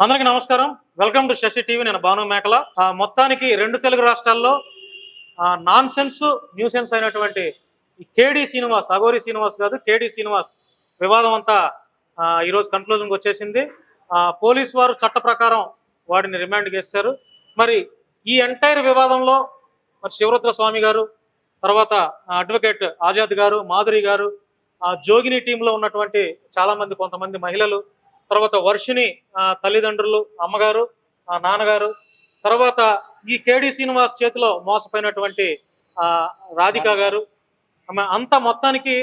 అందరికీ నమస్కారం. Welcome to Shashi TV నేను భాను మేకల. మొత్తానికి రెండు తెలుగు రాష్ట్రాల్లో నాన్ సెన్స్ న్యూ సెన్స్ అయినటువంటి కేడీ కేడి శ్రీనివాస్ అగోరి శ్రీనివాస్ కాదు కేడి శ్రీనివాస్ వివాదం అంతా ఈరోజు కన్క్లూజన్కి వచ్చేసింది. పోలీసు పోలీస్ వారు చట్ట ప్రకారం వాడిని రిమాండ్ చేశారు. మరి ఈ ఎంటైర్ వివాదంలో మరి శివరుద్ర స్వామి గారు తర్వాత అడ్వకేట్ ఆజాద్ గారు మాధురి గారు ఆ, జోగిని టీంలో ఉన్నటువంటి చాలామంది కొంతమంది మహిళలు తర్వాత వర్షిని తల్లిదండ్రులు అమ్మగారు నాన్నగారు తర్వాత ఈ కేడి శ్రీనివాస్ చేతిలో మోసపోయినటువంటి రాధిక గారు. ఆమె అంతా మొత్తానికి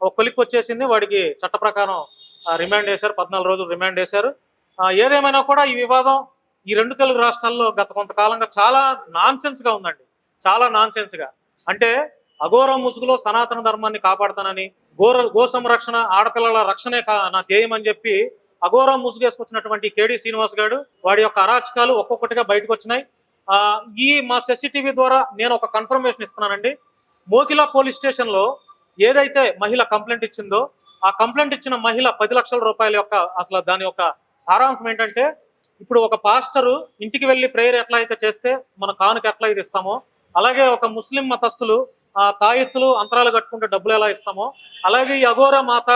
ఒక కొలిక్కి వచ్చేసింది. వాడికి చట్ట ప్రకారం రిమాండ్ వేశారు. పద్నాలుగు రోజులు రిమాండ్ చేశారు ఏదేమైనా కూడా ఈ వివాదం ఈ రెండు తెలుగు రాష్ట్రాల్లో గత కొంతకాలంగా చాలా నాన్ ఉందండి. చాలా నాన్ అంటే అఘోర ముసుగులో సనాతన ధర్మాన్ని కాపాడుతానని గోర గో సంరక్షణ ఆడపిల్లల రక్షణే కా నా ధ్యేయం అని చెప్పి అఘోర ముసుగేసుకొచ్చినటువంటి కేడి శ్రీనివాస్ గారు వాడి యొక్క అరాచకాలు ఒక్కొక్కటిగా బయటకు వచ్చినాయి. ఈ మా టీవీ ద్వారా నేను ఒక కన్ఫర్మేషన్ ఇస్తున్నానండి. మోకిలా పోలీస్ స్టేషన్లో ఏదైతే మహిళ కంప్లైంట్ ఇచ్చిందో ఆ కంప్లైంట్ ఇచ్చిన మహిళ పది లక్షల రూపాయల యొక్క అసలు దాని యొక్క సారాంశం ఏంటంటే ఇప్పుడు ఒక పాస్టరు ఇంటికి వెళ్ళి ప్రేయర్ ఎట్లా అయితే చేస్తే మన కానుక ఎట్లా అయితే ఇస్తామో అలాగే ఒక ముస్లిం మతస్థులు ఆ తాయెత్తులు అంతరాలు కట్టుకుంటే డబ్బులు ఎలా ఇస్తామో అలాగే ఈ అఘోర మాత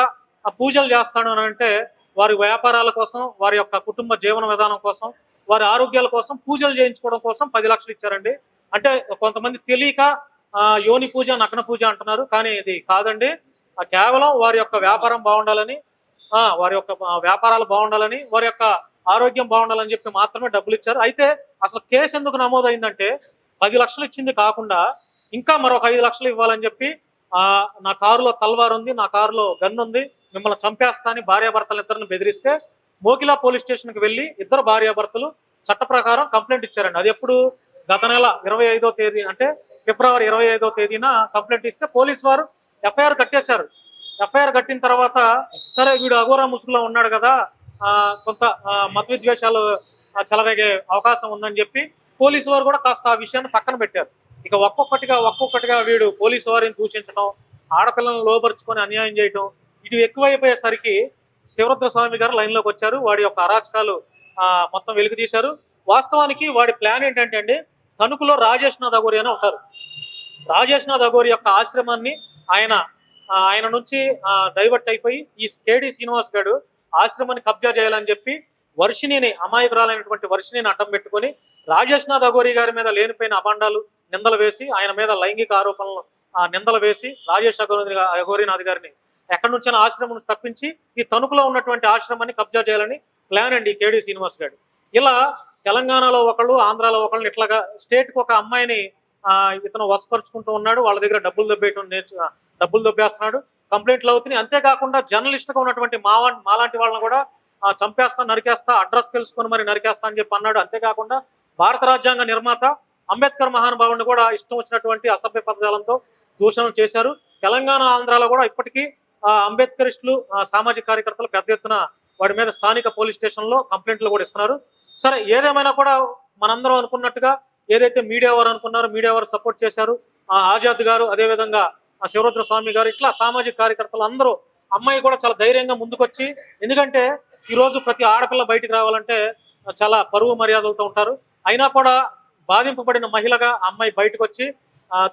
ఆ పూజలు చేస్తాడు అని అంటే వారి వ్యాపారాల కోసం వారి యొక్క కుటుంబ జీవన విధానం కోసం వారి ఆరోగ్యాల కోసం పూజలు చేయించుకోవడం కోసం పది లక్షలు ఇచ్చారండి. అంటే కొంతమంది తెలియక యోని పూజ నగ్న పూజ అంటున్నారు. కానీ ఇది కాదండి. కేవలం వారి యొక్క వ్యాపారం బాగుండాలని వారి యొక్క వ్యాపారాలు బాగుండాలని వారి యొక్క ఆరోగ్యం బాగుండాలని చెప్పి మాత్రమే డబ్బులు ఇచ్చారు. అయితే అసలు కేసు ఎందుకు నమోదైందంటే పది లక్షలు ఇచ్చింది కాకుండా ఇంకా మరొక ఐదు లక్షలు ఇవ్వాలని చెప్పి నా కారులో తల్వార్ ఉంది నా కారులో గన్ ఉంది మిమ్మల్ని చంపేస్తా అని భార్యాభర్తలు ఇద్దరిని బెదిరిస్తే మోకిలా పోలీస్ స్టేషన్కి వెళ్ళి ఇద్దరు భార్యాభర్తలు చట్ట ప్రకారం కంప్లైంట్ ఇచ్చారండి. అది ఎప్పుడు గత నెల ఇరవై ఐదో తేదీ అంటే ఫిబ్రవరి ఇరవై ఐదో తేదీన కంప్లైంట్ ఇస్తే పోలీస్ వారు ఎఫ్ఐఆర్ కట్టేశారు. ఎఫ్ఐఆర్ కట్టిన తర్వాత సరే వీడు అఘోరా ముసుగులో ఉన్నాడు కదా ఆ, కొంత మత విద్వేషాలు చెలరేగే అవకాశం ఉందని చెప్పి పోలీసు వారు కూడా కాస్త ఆ విషయాన్ని పక్కన పెట్టారు. ఇక ఒక్కొక్కటిగా ఒక్కొక్కటిగా వీడు పోలీసు వారిని దూషించడం ఆడపిల్లలను లోపరుచుకొని అన్యాయం చేయటం ఇవి ఎక్కువైపోయేసరికి శివరుద్ర స్వామి గారు లైన్లోకి వచ్చారు. వాడి యొక్క అరాచకాలు మొత్తం వెలుగు తీశారు వాస్తవానికి వాడి ప్లాన్ ఏంటంటే అండి తణుకులో రాజేష్ నాథ్ అగోరి అని ఉంటారు. రాజేష్ నాథ్ అగోరి యొక్క ఆశ్రమాన్ని ఆయన ఆయన నుంచి డైవర్ట్ అయిపోయి ఈ కేడి శ్రీనివాస్ గారు ఆశ్రమాన్ని కబ్జా చేయాలని చెప్పి వర్షిణిని అమాయకురాలైనటువంటి వర్షిణిని అడ్డం పెట్టుకొని రాజేష్ నాథ్ అగోరి గారి మీద లేనిపోయిన అభండాలు నిందలు వేసి ఆయన మీద లైంగిక ఆరోపణలు నిందలు వేసి రాజేష్ అగోరి అగోరీనాథ్ గారిని ఎక్కడి నుంచైనా ఆశ్రమం తప్పించి ఈ తణుకులో ఉన్నటువంటి ఆశ్రమాన్ని కబ్జా చేయాలని ప్లాన్ అండి ఈ కేడి శ్రీనివాస్ గారు. ఇలా తెలంగాణలో ఒకళ్ళు ఆంధ్రాలో ఒకళ్ళు ఇట్లాగా స్టేట్కి ఒక అమ్మాయిని ఇతను వసపరుచుకుంటూ ఉన్నాడు వాళ్ళ దగ్గర డబ్బులు దబ్బేయటం నేర్చు డబ్బులు దబ్బేస్తున్నాడు కంప్లైంట్లు అవుతున్నాయి. అంతేకాకుండా జర్నలిస్ట్గా ఉన్నటువంటి మా మాలాంటి వాళ్ళని కూడా చంపేస్తా నరికేస్తా అడ్రస్ తెలుసుకొని మరి నరికేస్తా అని చెప్పి అన్నాడు. అంతేకాకుండా భారత రాజ్యాంగ నిర్మాత అంబేద్కర్ మహానుభావుని కూడా ఇష్టం వచ్చినటువంటి అసభ్య పదజాలంతో దూషణలు చేశారు. తెలంగాణ ఆంధ్రాలో కూడా ఇప్పటికీ అంబేద్కరిస్టులు ఆ, సామాజిక కార్యకర్తలు పెద్ద ఎత్తున వాడి మీద స్థానిక పోలీస్ స్టేషన్లో కంప్లైంట్లు కూడా ఇస్తున్నారు. సరే ఏదేమైనా కూడా మనందరం అనుకున్నట్టుగా ఏదైతే మీడియా వారు అనుకున్నారో మీడియా వారు సపోర్ట్ చేశారు ఆజాద్ గారు అదేవిధంగా శివరుద్ర స్వామి గారు ఇట్లా సామాజిక కార్యకర్తలు అందరూ అమ్మాయి కూడా చాలా ధైర్యంగా ముందుకొచ్చి ఎందుకంటే ఈ రోజు ప్రతి ఆడపిల్ల బయటికి రావాలంటే చాలా పరువు మర్యాదలతో ఉంటారు. అయినా కూడా బాధింపబడిన మహిళగా అమ్మాయి బయటకు వచ్చి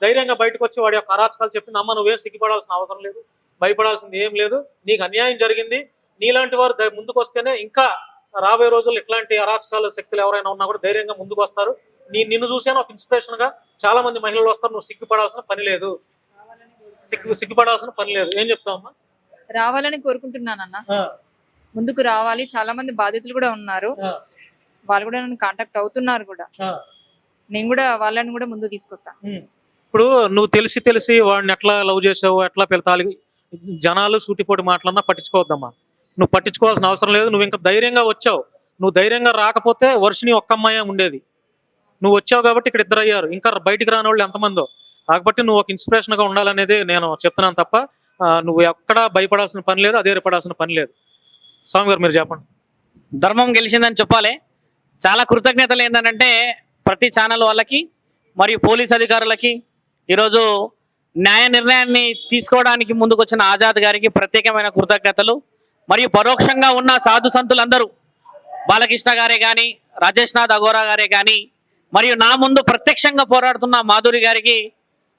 ధైర్యంగా బయటకు వచ్చి వాడి యొక్క అరాచకాలు చెప్పింది అమ్మ నువ్వేం సిగ్గుపడాల్సిన అవసరం లేదు. భయపడాల్సింది ఏం లేదు. నీకు అన్యాయం జరిగింది. నీలాంటి వారు ముందుకు వస్తేనే ఇంకా రాబోయే రోజుల్లో ఇట్లాంటి అరాచకాల శక్తులు ఎవరైనా ఉన్నా కూడా ధైర్యంగా ముందుకు వస్తారు నీ నిన్ను చూసాను ఒక ఇన్స్పిరేషన్గా చాలా మంది మహిళలు వస్తారు. నువ్వు సిగ్గుపడాల్సిన పని లేదు. సిగ్గు సిగ్గుపడాల్సిన పని లేదు. ఏం చెప్తావమ్మా రావాలని కోరుకుంటున్నానన్న ముందుకు రావాలి. చాలా మంది బాధితులు కూడా ఉన్నారు. వాళ్ళు కూడా నన్ను కాంటాక్ట్ అవుతున్నారు కూడా. నేను కూడా వాళ్ళని కూడా ముందుకు తీసుకొస్తా. ఉమ్. ఇప్పుడు నువ్వు తెలిసి తెలిసి వాడిని ఎట్లా లవ్ చేసావు? ఎట్లా పెడతాలి జనాలు సూటిపోటి మాటలన్నా పట్టించుకోవద్దమ్మా. నువ్వు పట్టించుకోవాల్సిన అవసరం లేదు నువ్వు ఇంకా ధైర్యంగా వచ్చావు. నువ్వు ధైర్యంగా రాకపోతే వర్షిని ఒక్క అమ్మాయే ఉండేది. నువ్వు వచ్చావు కాబట్టి ఇక్కడ ఇద్దరు అయ్యారు. ఇంకా బయటికి రాని వాళ్ళు ఎంతమందో. కాబట్టి నువ్వు ఒక ఇన్స్పిరేషన్గా ఉండాలనేది నేను చెప్తున్నాను తప్ప నువ్వు ఎక్కడా భయపడాల్సిన పని లేదు అధైర్యపడాల్సిన పని లేదు. స్వామి గారు మీరు చెప్పండి. ధర్మం గెలిచిందని చెప్పాలి. చాలా కృతజ్ఞతలు ఏంటంటే ప్రతి ఛానల్ వాళ్ళకి మరియు పోలీస్ అధికారులకి ఈరోజు న్యాయ నిర్ణయాన్ని తీసుకోవడానికి ముందుకు వచ్చిన ఆజాద్ గారికి ప్రత్యేకమైన కృతజ్ఞతలు. మరియు పరోక్షంగా ఉన్న సాధు సంతులందరూ బాలకృష్ణ గారే కానీ రాజేష్ నాథ్ అగోరా గారే కానీ మరియు నా ముందు ప్రత్యక్షంగా పోరాడుతున్న మాధురి గారికి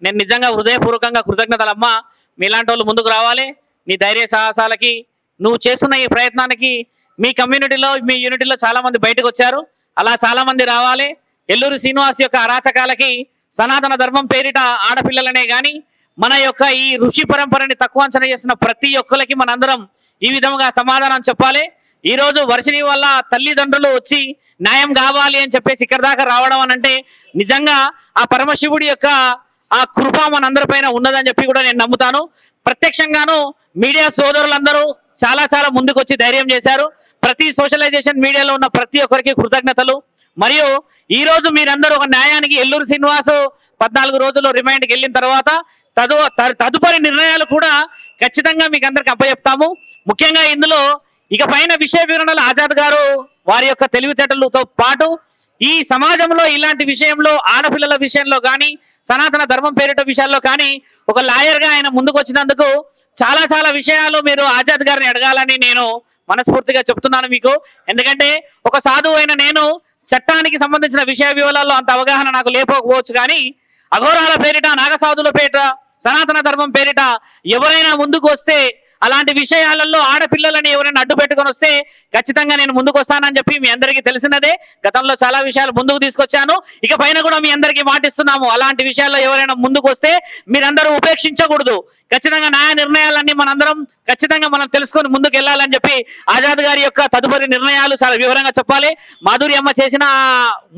నేను నిజంగా హృదయపూర్వకంగా కృతజ్ఞతలమ్మా. మీలాంటి వాళ్ళు ముందుకు రావాలి. నీ ధైర్య సాహసాలకి నువ్వు చేస్తున్న ఈ ప్రయత్నానికి మీ కమ్యూనిటీలో మీ యూనిటీలో చాలామంది బయటకు వచ్చారు. అలా చాలామంది రావాలి. ఎల్లూరు శ్రీనివాస్ యొక్క అరాచకాలకి సనాతన ధర్మం పేరిట ఆడపిల్లలనే కానీ మన యొక్క ఈ ఋషి పరంపరని తక్కువ అంచనా చేసిన ప్రతి ఒక్కరికి మనందరం ఈ విధంగా సమాధానం చెప్పాలి. ఈ రోజు వర్షిని వల్ల తల్లిదండ్రులు వచ్చి న్యాయం కావాలి అని చెప్పేసి ఇక్కడ దాకా రావడం అని అంటే నిజంగా ఆ పరమశివుడి యొక్క ఆ కృప మనందరిపైన ఉన్నదని చెప్పి కూడా నేను నమ్ముతాను. ప్రత్యక్షంగాను మీడియా సోదరులందరూ చాలా చాలా ముందుకొచ్చి ధైర్యం చేశారు. ప్రతి సోషలైజేషన్ మీడియాలో ఉన్న ప్రతి ఒక్కరికి కృతజ్ఞతలు. మరియు ఈ రోజు మీరందరూ ఒక న్యాయానికి ఎల్లూరు శ్రీనివాసు పద్నాలుగు రోజులు రిమైండ్కి వెళ్ళిన తర్వాత తదు త- తదుపరి నిర్ణయాలు కూడా ఖచ్చితంగా మీకు అందరికి అప్పచెప్తాము. ముఖ్యంగా ఇందులో ఇక పైన విషయ వివరణలు ఆజాద్ గారు వారి యొక్క తెలివితేటలతో పాటు ఈ సమాజంలో ఇలాంటి విషయంలో ఆడపిల్లల విషయంలో కానీ సనాతన ధర్మం పేరిట విషయాల్లో కానీ ఒక లాయర్గా ఆయన ముందుకు వచ్చినందుకు చాలా చాలా విషయాలు మీరు ఆజాద్ గారిని అడగాలని నేను మనస్ఫూర్తిగా చెప్తున్నాను మీకు. ఎందుకంటే ఒక సాధువు అయిన నేను చట్టానికి సంబంధించిన విషయ వివరాల్లో అంత అవగాహన నాకు లేకపోవచ్చు కానీ అఘోరాల పేరిట నాగసాధుల పేరిట సనాతన ధర్మం పేరిట ఎవరైనా ముందుకు వస్తే అలాంటి విషయాలలో ఆడపిల్లలని ఎవరైనా అడ్డు పెట్టుకొని వస్తే ఖచ్చితంగా నేను ముందుకు వస్తానని చెప్పి మీ అందరికీ తెలిసినదే. గతంలో చాలా విషయాలు ముందుకు తీసుకొచ్చాను. ఇక పైన కూడా మీ అందరికీ మాటిస్తున్నాము. అలాంటి విషయాల్లో ఎవరైనా ముందుకు వస్తే మీరందరూ ఉపేక్షించకూడదు. ఖచ్చితంగా న్యాయ నిర్ణయాలన్నీ మనందరం ఖచ్చితంగా మనం తెలుసుకొని ముందుకు వెళ్ళాలని చెప్పి ఆజాద్ గారి యొక్క తదుపరి నిర్ణయాలు చాలా వివరంగా చెప్పాలి. మాధురి అమ్మ చేసిన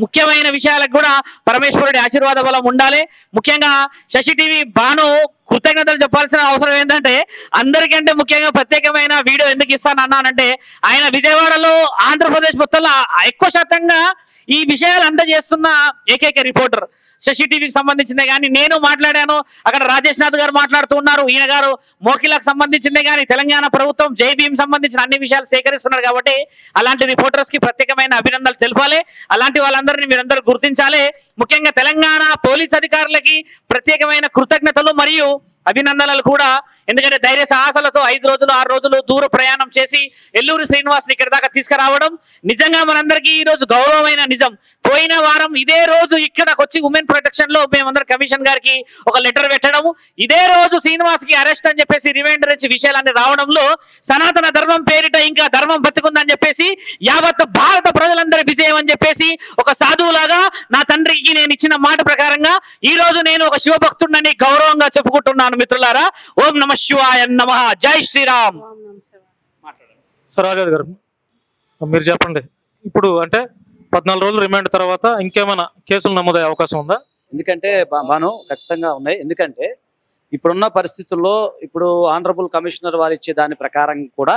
ముఖ్యమైన విషయాలకు కూడా పరమేశ్వరుడి ఆశీర్వాద బలం ఉండాలి. ముఖ్యంగా శశి టీవీ బాను కృతజ్ఞతలు చెప్పాల్సిన అవసరం ఏంటంటే అందరికంటే ముఖ్యంగా ప్రత్యేకమైన వీడియో ఎందుకు ఇస్తాను అన్నానంటే ఆయన విజయవాడలో ఆంధ్రప్రదేశ్ మొత్తంలో ఎక్కువ శాతంగా ఈ విషయాలు అందజేస్తున్న ఏకైక రిపోర్టర్ శశి టీవీకి సంబంధించిందే కానీ నేను మాట్లాడాను. అక్కడ రాజేష్ నాథ్ గారు మాట్లాడుతూ ఉన్నారు. ఈయన గారు మోకిలకు సంబంధించిందే కానీ తెలంగాణ ప్రభుత్వం జై సంబంధించిన అన్ని విషయాలు సేకరిస్తున్నారు కాబట్టి అలాంటి రిపోర్టర్స్కి ప్రత్యేకమైన అభినందనలు తెలపాలి. అలాంటి వాళ్ళందరినీ మీరందరూ గుర్తించాలి. ముఖ్యంగా తెలంగాణ పోలీస్ అధికారులకి ప్రత్యేకమైన కృతజ్ఞతలు మరియు అభినందనలు కూడా. ఎందుకంటే ధైర్య సాహసాలతో ఐదు రోజులు ఆరు రోజులు దూర ప్రయాణం చేసి ఎల్లూరు శ్రీనివాస్ ఇక్కడ దాకా తీసుకురావడం నిజంగా మనందరికీ ఈ రోజు గౌరవమైన నిజం. పోయిన వారం ఇదే రోజు ఇక్కడికి వచ్చి ఉమెన్ ప్రొటెక్షన్లో మేమందరం కమిషన్ గారికి ఒక లెటర్ పెట్టడం ఇదే రోజు శ్రీనివాస్కి అరెస్ట్ అని చెప్పేసి రిమైండర్ ఇచ్చి విషయాలన్నీ రావడంలో సనాతన ధర్మం పేరిట ఇంకా ధర్మం బతుకుందని చెప్పేసి యావత్ భారత ప్రజలందరి విజయం అని చెప్పేసి ఒక సాధువులాగా నా తండ్రికి నేను ఇచ్చిన మాట ప్రకారంగా ఈ రోజు నేను ఒక శివభక్తుడిని గౌరవంగా చెప్పుకుంటున్నాను మిత్రులారా. ఓం నమ శివాయ నమ. జై శ్రీరామ్. సార్ ఆజాద్ గారు మీరు చెప్పండి. ఇప్పుడు అంటే పద్నాలుగు రోజులు రిమాండ్ తర్వాత ఇంకేమైనా కేసులు నమోదయ్యే అవకాశం ఉందా? ఎందుకంటే బా- బాను ఖచ్చితంగా ఉన్నాయి. ఎందుకంటే ఇప్పుడున్న పరిస్థితుల్లో ఇప్పుడు ఆనరబుల్ కమిషనర్ వారు ఇచ్చే దాని ప్రకారం కూడా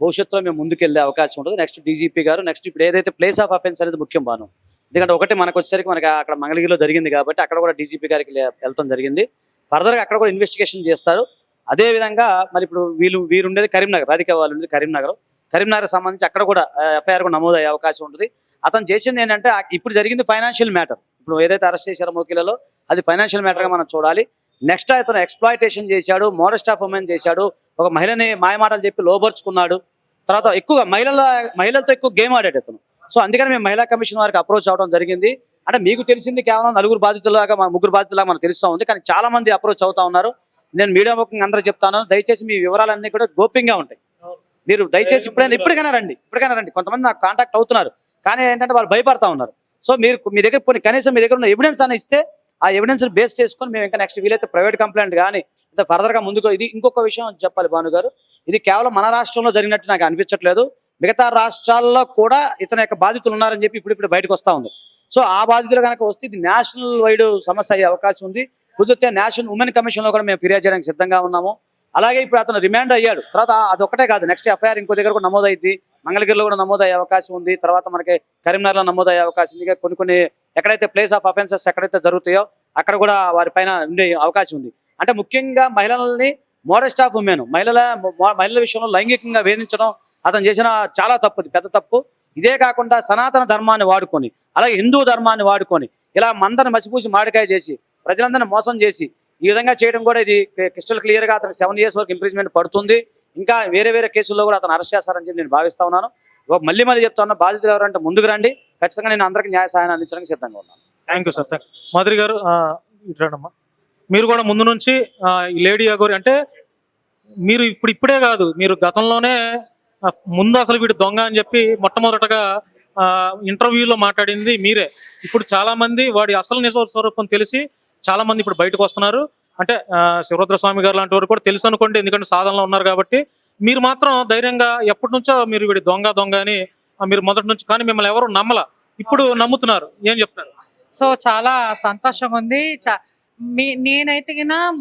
భవిష్యత్తులో మేము ముందుకెళ్ళే అవకాశం ఉంటుంది నెక్స్ట్ డీజీపీ గారు నెక్స్ట్ ఇప్పుడు ఏదైతే ప్లేస్ ఆఫ్ అఫెన్స్ అనేది ముఖ్యం బాను ఎందుకంటే ఒకటి మనకు వచ్చేసరికి మనకి అక్కడ మంగళగిరిలో జరిగింది కాబట్టి అక్కడ కూడా డీజీపీ గారికి వెళ్తాం జరిగింది. ఫర్దర్గా అక్కడ కూడా ఇన్వెస్టిగేషన్ చేస్తారు. అదే విధంగా మరి ఇప్పుడు వీళ్ళు వీరు ఉండేది కరీంనగర్ రాధిక వాళ్ళు ఉండేది కరీంనగర్. కరీంనగర్ సంబంధించి అక్కడ కూడా ఎఫ్ఐఆర్ కూడా నమోదు అయ్యే అవకాశం ఉంటుంది. అతను చేసింది ఏంటంటే ఆ- ఇప్పుడు జరిగింది ఫైనాన్షియల్ మ్యాటర్ ఇప్పుడు ఏదైతే అరెస్ట్ చేశారో మోకిలలో అది ఫైనాన్షియల్ మ్యాటర్గా మనం చూడాలి. నెక్స్ట్ అతను ఎక్స్ప్లాయిటేషన్ చేశాడు మోడస్ట్ ఆఫ్ ఉమెన్ చేశాడు ఒక మహిళని మాయమాటలు చెప్పి లోబర్చుకున్నాడు. తర్వాత ఎక్కువగా మహిళల మహిళలతో ఎక్కువ గేమ్ ఆడాడు అతను. సో అందుకని మేము మహిళా కమిషన్ వారికి అప్రోచ్ అవడం జరిగింది. అంటే మీకు తెలిసింది కేవలం నలుగురు బాధితులాగా మన ముగ్గురు బాధితులాగా మనకు తెలుస్తూ ఉంది. కానీ చాలా మంది అప్రోచ్ అవుతా ఉన్నారు. నేను మీడియా ముఖంగా అందరూ చెప్తాను. దయచేసి మీ వివరాలన్నీ కూడా గోప్యంగా ఉంటాయి. మీరు దయచేసి ఇప్పుడైనా ఇప్పటికైనా రండి. ఇప్పటికైనా రండి. కొంతమంది నాకు కాంటాక్ట్ అవుతున్నారు. కానీ ఏంటంటే వాళ్ళు భయపడతా ఉన్నారు. సో మీరు మీ దగ్గర కొన్ని కనీసం మీ దగ్గర ఉన్న ఎవిడెన్స్ అని ఇస్తే ఆ ఎవిడెన్స్ బేస్ చేసుకొని మేము ఇంకా నెక్స్ట్ వీలైతే ప్రైవేట్ కంప్లైంట్ కానీ ఫర్దర్గా ముందుకు ఇది ఇంకొక విషయం చెప్పాలి భాను గారు. ఇది కేవలం మన రాష్ట్రంలో జరిగినట్టు నాకు అనిపించట్లేదు. మిగతా రాష్ట్రాల్లో కూడా ఇతని యొక్క బాధితులు ఉన్నారని చెప్పి ఇప్పుడు ఇప్పుడు బయటకు వస్తా ఉంది. సో ఆ బాధితులు కనుక వస్తే ఇది నేషనల్ వైడ్ సమస్య అయ్యే అవకాశం ఉంది. కుదిరితే నేషనల్ ఉమెన్ కమిషన్లో కూడా మేము ఫిర్యాదు చేయడానికి సిద్ధంగా ఉన్నాము. అలాగే ఇప్పుడు అతను రిమాండ్ అయ్యాడు. తర్వాత అదొక్కటే కాదు. నెక్స్ట్ ఎఫ్ఐఆర్ ఇంకో దగ్గర కూడా నమోదైంది మంగళగిరిలో కూడా నమోదయ్యే అవకాశం ఉంది. తర్వాత మనకి కరీంనగర్లో నమోదయ్యే అవకాశం ఉంది. కొన్ని కొన్ని ఎక్కడైతే ప్లేస్ ఆఫ్ అఫెన్సెస్ ఎక్కడైతే జరుగుతాయో అక్కడ కూడా వారి పైన ఉండే అవకాశం ఉంది. అంటే ముఖ్యంగా మహిళల్ని మోడెస్ట్ ఆఫ్ ఉమెన్ మహిళల మహిళల విషయంలో లైంగికంగా వేధించడం అతను చేసిన చాలా తప్పు పెద్ద తప్పు. ఇదే కాకుండా సనాతన ధర్మాన్ని వాడుకొని అలాగే హిందూ ధర్మాన్ని వాడుకొని ఇలా మందరిని మసిపూసి మాడికాయ చేసి ప్రజలందరినీ మోసం చేసి ఈ విధంగా చేయడం కూడా ఇది క్రిస్టల్ క్లియర్గా అతను అతనికి సెవెన్ ఇయర్స్ వరకు ఇంప్రీజ్మెంట్ పడుతుంది. ఇంకా వేరే వేరే కేసుల్లో కూడా అతను అరెస్ట్ చేస్తారని చెప్పి నేను భావిస్తా ఉన్నాను. మళ్ళీ మళ్ళీ చెప్తాను బాధితులు ఎవరంటే ముందుకు రండి. ఖచ్చితంగా నేను అందరికీ న్యాయ సహాయాన్ని అందించడానికి సిద్ధంగా ఉన్నాను. Thank you sir. Thank Madhuri garu ఆ, మీరు కూడా ముందు నుంచి ఈ లేడీ అగోరి అంటే మీరు ఇప్పుడు ఇప్పుడే కాదు మీరు గతంలోనే ముందు అసలు వీడు దొంగ అని చెప్పి మొట్టమొదటగా ఇంటర్వ్యూలో మాట్లాడింది మీరే. ఇప్పుడు చాలామంది వాడి అసలు నిజ స్వరూపం తెలిసి చాలా మంది ఇప్పుడు బయటకు వస్తున్నారు. అంటే ఆ, శివరుద్ర స్వామి గారు లాంటి వారు కూడా తెలుసు అనుకోండి ఎందుకంటే సాధనలో ఉన్నారు కాబట్టి. మీరు మాత్రం ధైర్యంగా ఎప్పటి నుంచో మీరు వీడి దొంగ దొంగ అని మీరు మొదటి నుంచి కానీ మిమ్మల్ని ఎవరు నమ్మల. ఇప్పుడు నమ్ముతున్నారు. ఏం చెప్తారు? సో చాలా సంతోషంగా ఉంది. చా- మీ నేనైతే గిన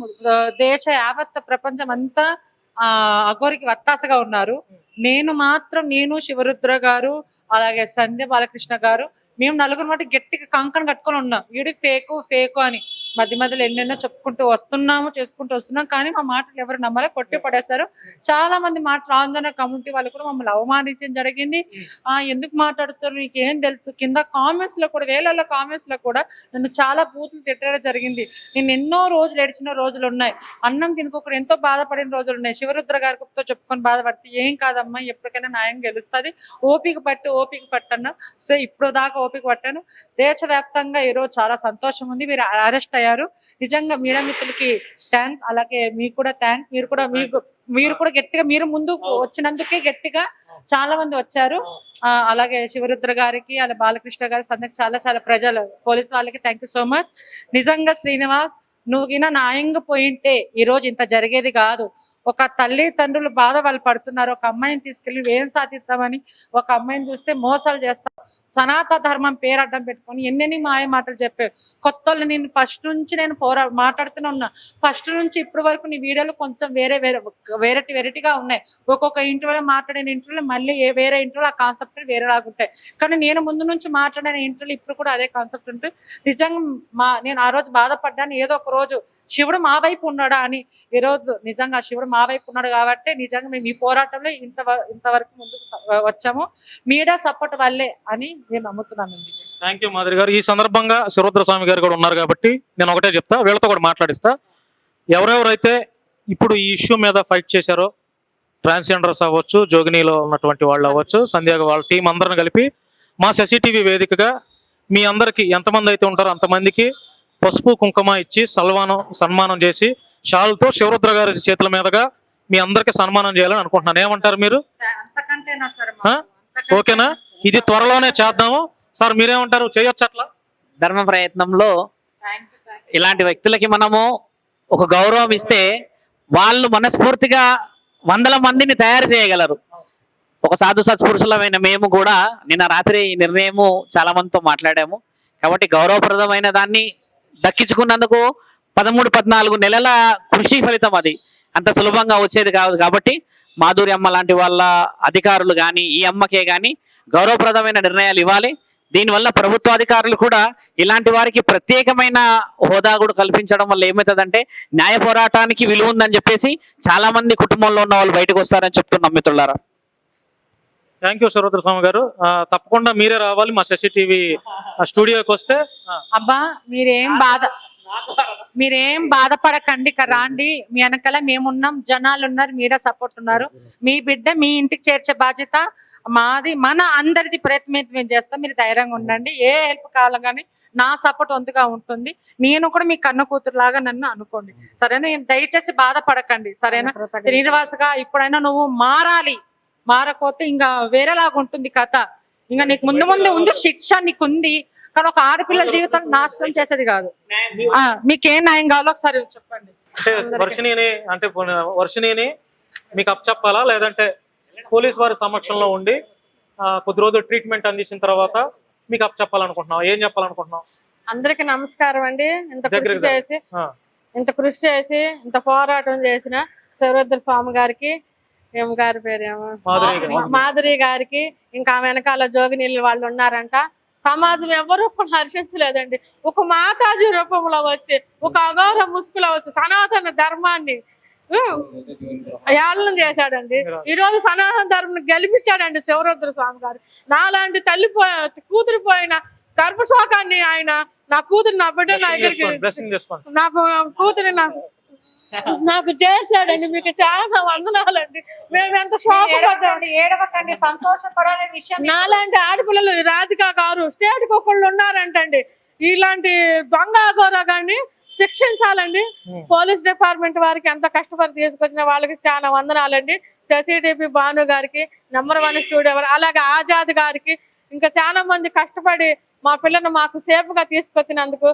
దేశ యావత్ ప్రపంచం అంతా ఆ అఘోరికి వత్తాసగా ఉన్నారు. నేను మాత్రం నేను శివరుద్ర గారు అలాగే సంధ్య బాలకృష్ణ గారు మేము నలుగురు మాట గట్టిగా కంకణం కట్టుకొని ఉన్నాం. వీడి ఫేకు ఫేకు అని. మధ్య మధ్యలో ఎన్నెన్నో చెప్పుకుంటూ వస్తున్నాము చేసుకుంటూ వస్తున్నాం. కానీ మా మాటలు ఎవరు నమ్మలే కొట్టి పడేశారు. చాలా మంది మాట రాంజన కమ్యూనిటీ వాళ్ళు కూడా మమ్మల్ని అవమానించడం జరిగింది. ఆ ఎందుకు మాట్లాడుతారు నీకు ఏం తెలుసు? కింద కామెంట్స్లో కూడా వేలలో కామెంట్స్లో కూడా నన్ను చాలా బూతులు తిట్టడం జరిగింది. నేను ఎన్నో రోజులు ఏడిచిన రోజులు ఉన్నాయి. అన్నం తినుకోకుండా ఎంతో బాధపడిన రోజులు ఉన్నాయి. శివరుద్ర గారితో చెప్పుకొని బాధపడితే ఏం కాదమ్మా ఎప్పటికైనా న్యాయం గెలుస్తుంది. ఓపిక పట్టి ఓపిక పట్టన్న. సో ఇప్పుడు దాకా ఓపిక పట్టాను. దేశవ్యాప్తంగా ఈరోజు చాలా సంతోషం ఉంది. మీరు అరెస్ట్ అయ్యారు. నిజంగా మీడియా మిత్రులకి థ్యాంక్స్ అలాగే మీకు కూడా థ్యాంక్స్ మీరు కూడా మీకు మీరు కూడా గట్టిగా మీరు ముందు వచ్చినందుకే గట్టిగా చాలా మంది వచ్చారు. అలాగే శివరుద్ర గారికి అలా బాలకృష్ణ గారి సందకి చాలా చాలా ప్రజలు పోలీస్ వాళ్ళకి థ్యాంక్ యూ సో మచ్ నిజంగా శ్రీనివాస్ నువ్వు గిన న్యాయంగా పోయింటే ఈ రోజు ఇంత జరిగేది కాదు. ఒక తల్లి తండ్రులు బాధ వాళ్ళు పడుతున్నారు. ఒక అమ్మాయిని తీసుకెళ్ళి ఏం సాధిద్దామని ఒక అమ్మాయిని చూస్తే మోసాలు చేస్తాం సనాతన ధర్మం పేరు అడ్డం పెట్టుకొని ఎన్నెన్ని మాయ మాటలు చెప్పావు. కొత్త నేను ఫస్ట్ నుంచి నేను పోరా మాట్లాడుతూనే ఉన్నా. ఫస్ట్ నుంచి ఇప్పటి వరకు నీ వీడియోలు కొంచెం వేరే వేరే వెరైటీ వెరైటీగా ఉన్నాయి. ఒక్కొక్క ఇంటర్వ్యూలో మాట్లాడిన ఇంటర్వ్యూలో మళ్ళీ ఏ వేరే ఇంటర్వ్యూలో ఆ కాన్సెప్ట్ వేరేలాగా ఉంటాయి. కానీ నేను ముందు నుంచి మాట్లాడిన ఇంటర్వ్యూలో ఇప్పుడు కూడా అదే కాన్సెప్ట్ ఉంటుంది నిజంగా మా నేను ఆ రోజు బాధపడ్డాను. ఏదో ఒక రోజు శివుడు మా వైపు ఉన్నాడా అని. ఈ రోజు నిజంగా శివుడు మా వైపు ఉన్నాడు కాబట్టి నిజంగా మేము ఈ పోరాటంలో ఇంత ఇంతవరకు ముందుకు వచ్చాము. మీడియా సపోర్ట్ వల్లే అని నేను నమ్ముతున్నాను థ్యాంక్ యూ మాధురి గారు. ఈ సందర్భంగా శివరుద్ర స్వామి గారు కూడా ఉన్నారు కాబట్టి నేను ఒకటే చెప్తా వీళ్ళతో కూడా మాట్లాడిస్తా. ఎవరెవరైతే ఇప్పుడు ఈ ఇష్యూ మీద ఫైట్ చేశారో ట్రాన్స్జెండర్స్ అవ్వచ్చు జోగినీలో ఉన్నటువంటి వాళ్ళు అవ్వచ్చు సంధ్య వాళ్ళ టీం అందరిని కలిపి మా టీవీ వేదికగా మీ అందరికి ఎంతమంది అయితే ఉంటారో అంతమందికి పసుపు కుంకుమ ఇచ్చి సల్మానం సన్మానం చేసి షాల్తో శివరుద్ర గారి చేతుల మీదుగా మీ అందరికి సన్మానం చేయాలని అనుకుంటున్నాను. ఏమంటారు మీరు? ఓకేనా? ఇది త్వరలోనే చేద్దాము. సార్ మీరేమంటారు? చేయొచ్చు అట్లా? ధర్మ ప్రయత్నంలో ఇలాంటి వ్యక్తులకి మనము ఒక గౌరవం ఇస్తే వాళ్ళు మనస్ఫూర్తిగా వందల మందిని తయారు చేయగలరు. ఒక సాధు సత్పురుషులమైన మేము కూడా నిన్న రాత్రి ఈ నిర్ణయము చాలా మందితో మాట్లాడాము. కాబట్టి గౌరవప్రదమైన దాన్ని దక్కించుకున్నందుకు పదమూడు పద్నాలుగు నెలల కృషి ఫలితం అది. అంత సులభంగా వచ్చేది కాదు కాబట్టి మాధురి అమ్మ లాంటి వాళ్ళ అధికారులు కానీ ఈ అమ్మకే కానీ గౌరవప్రదమైన నిర్ణయాలు ఇవ్వాలి. దీనివల్ల ప్రభుత్వ అధికారులు కూడా ఇలాంటి వారికి ప్రత్యేకమైన హోదా కూడా కల్పించడం వల్ల ఏమవుతుందంటే న్యాయ పోరాటానికి విలువ ఉందని చెప్పేసి చాలా మంది కుటుంబంలో ఉన్న వాళ్ళు బయటకు వస్తారని చెప్తున్నాం మిత్రులారా. థ్యాంక్ యూ సర్వద్ర స్వామి గారు తప్పకుండా మీరే రావాలి మా శశి టీవీ స్టూడియోకి వస్తే. అబ్బా మీరేం బాధ మీరేం బాధపడకండి రాండి. మీ వెనకాల మేమున్నాం. జనాలు ఉన్నారు మీరే సపోర్ట్ ఉన్నారు. మీ బిడ్డ మీ ఇంటికి చేర్చే బాధ్యత మాది. మన అందరిది ప్రయత్నం మేము చేస్తాం. మీరు ధైర్యంగా ఉండండి. ఏ హెల్ప్ కావాలని నా సపోర్ట్ వంతుగా ఉంటుంది. నేను కూడా మీ కన్న కూతురు లాగా నన్ను అనుకోండి. సరేనా? దయచేసి బాధపడకండి. సరేనా? శ్రీనివాసగా ఇప్పుడైనా నువ్వు మారాలి. మారకపోతే ఇంకా వేరేలాగా ఉంటుంది కథ. ఇంకా నీకు ముందు ముందు ఉంది శిక్ష నీకుంది. కానీ ఒక ఆడపిల్లల జీవితం నాశనం చేసేది కాదు. ఆ, మీకేం న్యాయం కావాలో ఒకసారి చెప్పండి. అంటే వర్షిణిని అంటే వర్షిణిని మీకు అప్పచెప్పాలా లేదంటే పోలీస్ వారి సమక్షంలో ఉండి కొద్ది రోజులు ట్రీట్మెంట్ అందించిన తర్వాత మీకు అప్పచెప్పాలనుకుంటున్నాం ఏం చెప్పాలనుకుంటున్నాం అందరికి నమస్కారం అండి. ఇంత కృషి. చేసి ఇంత కృషి చేసి ఇంత పోరాటం చేసిన శివరుద్ర స్వామి గారికి ఏం గారి పేరు ఏమో మాధురి గారికి ఇంకా వెనకాల జోగినీళ్ళు వాళ్ళు ఉన్నారంట. సమాజం ఎవరు కూడా హర్షించలేదండి. ఒక మాతాజీ రూపంలో వచ్చి ఒక అగౌర ముసుగులో వచ్చి సనాతన ధర్మాన్ని ఏళ్ళం చేశాడండి. ఈ రోజు సనాతన ధర్మం గెలిపించాడండి శివరుద్ర స్వామి గారు. నాలాంటి తల్లి కూతురు పోయిన గర్భశోకాన్ని ఆయన నా కూతురు నా బిడ్డ నా దగ్గరికి నాకు కూతురు నా నాకు చేశాడండి మీకు చాలా వందనాలండి. మేము ఎంత షాక్ ఏడవకండి సంతోషపడాలనే విషయం నాలాంటి ఆడపిల్లలు రాధిక గారు స్టేట్ ఒకళ్ళు ఉన్నారంటండి. ఇలాంటి దొంగ అఘోర గాని శిక్షించాలండి. పోలీస్ డిపార్ట్మెంట్ వారికి ఎంత కష్టపడి తీసుకొచ్చిన వాళ్ళకి చాలా వందనాలండి. చసిటిపి భాను గారికి నెంబర్ వన్ స్టూడియో అలాగే ఆజాద్ గారికి ఇంకా చాలా మంది కష్టపడి మా పిల్లని మాకు సేఫ్గా తీసుకొచ్చినందుకు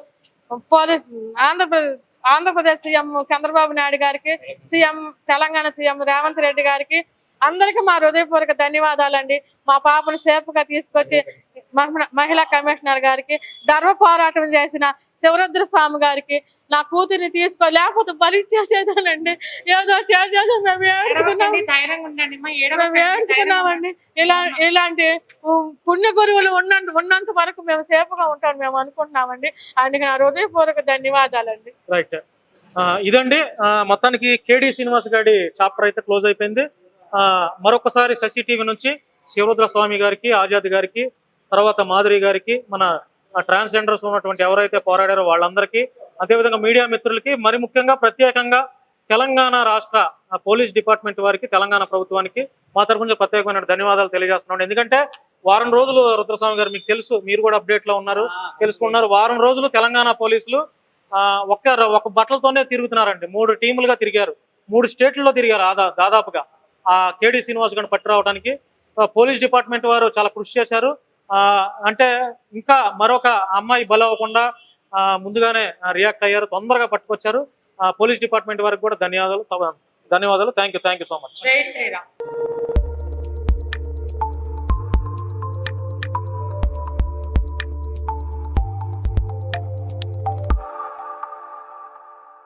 police Andhra Pradesh Andhra Pradesh CM Chandrababu Naidu garu CM Telangana CM Revanth Reddy garu అందరికీ మా హృదయపూర్వక ధన్యవాదాలండి. మా పాపను సేఫ్గా తీసుకొచ్చి మహిళ- మహిళా కమిషనర్ గారికి ధర్మ పోరాటం చేసిన శివరుద్ర స్వామి గారికి నా కూతుర్ని తీసుకో లేకపోతే బలి చేసేదానండి ఏదో చేసేసి మేము ఏడుచుకున్నాం. ఏడ్చుకున్నామండి. ఇలా ఇలాంటి పుణ్య గురువులు ఉన్నంత ఉన్నంత వరకు మేము సేఫ్గా ఉంటాం మేము అనుకుంటున్నామండి. అందుకు నా హృదయపూర్వక ధన్యవాదాలండి. రైట్ ఆ, ఇదండి. ఆ, మొత్తానికి కేడి శ్రీనివాస్ గారి చాప్టర్ అయితే క్లోజ్ అయిపోయింది. మరొకసారి శశి టీవీ నుంచి శివరుద్ర స్వామి గారికి ఆజాద్ గారికి తర్వాత మాధురి గారికి మన ట్రాన్స్జెండర్స్ ఉన్నటువంటి ఎవరైతే పోరాడారో వాళ్ళందరికీ అదేవిధంగా మీడియా మిత్రులకి మరి ముఖ్యంగా ప్రత్యేకంగా తెలంగాణ రాష్ట్ర ఆ, పోలీస్ డిపార్ట్మెంట్ వారికి తెలంగాణ ప్రభుత్వానికి మా తరఫు నుంచి ప్రత్యేకమైన ధన్యవాదాలు తెలియజేస్తున్నాను ఎందుకంటే వారం రోజులు రుద్రస్వామి గారు మీకు తెలుసు మీరు కూడా అప్డేట్లో ఉన్నారు తెలుసుకున్నారు. వారం రోజులు తెలంగాణ పోలీసులు ఆ, ఒక్క ఒక బట్టలతోనే తిరుగుతున్నారండి. మూడు టీములుగా తిరిగారు. మూడు స్టేట్లలో తిరిగారు దాదాపుగా. ఆ కేడి శ్రీనివాస్ గారిని పట్టురావడానికి పోలీస్ డిపార్ట్మెంట్ వారు చాలా కృషి చేశారు. ఆ, అంటే ఇంకా మరొక అమ్మాయి బలవ్వకుండా ముందుగానే రియాక్ట్ అయ్యారు తొందరగా పట్టుకొచ్చారు. ఆ, పోలీస్ డిపార్ట్మెంట్ వారికి కూడా ధన్యవాదాలు ధన్యవాదాలు. Thank you thank you so much. Sriram.